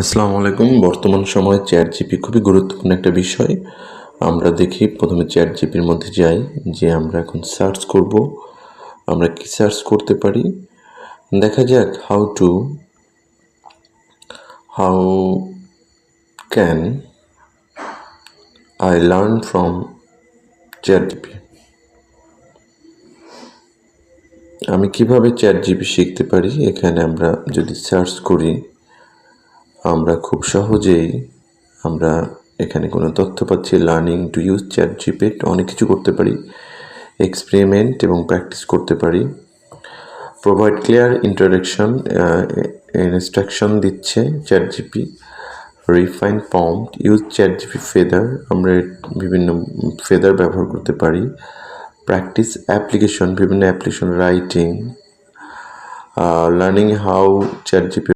আসসালামু আলাইকুম। বর্তমান সময়ে চ্যাট জিপি খুবই গুরুত্বপূর্ণ একটা বিষয়। আমরা দেখি প্রথমে চ্যাট জিপির মধ্যে যাই, যে আমরা এখন সার্চ করব। আমরা কি সার্চ করতে পারি? দেখা যাক how to, how can I learn from chat GPT আমি কীভাবে চ্যাট জিপি শিখতে পারি? এখানে আমরা যদি সার্চ করি আমরা খুব সহজেই আমরা এখানে কোনো তথ্য পাচ্ছি learning to use chat GPT অনেক কিছু করতে পারি এক্সপেরিমেন্ট এবং প্র্যাকটিস করতে পারি। প্রোভাইড ক্লিয়ার ইন্টারাকশন ইনস্ট্রাকশন দিচ্ছে chat GPT refine prompt use chat GPT feature আমরা বিভিন্ন ফেদার ব্যবহার করতে পারি। প্র্যাকটিস অ্যাপ্লিকেশন বিভিন্ন application writing learning how chat GPT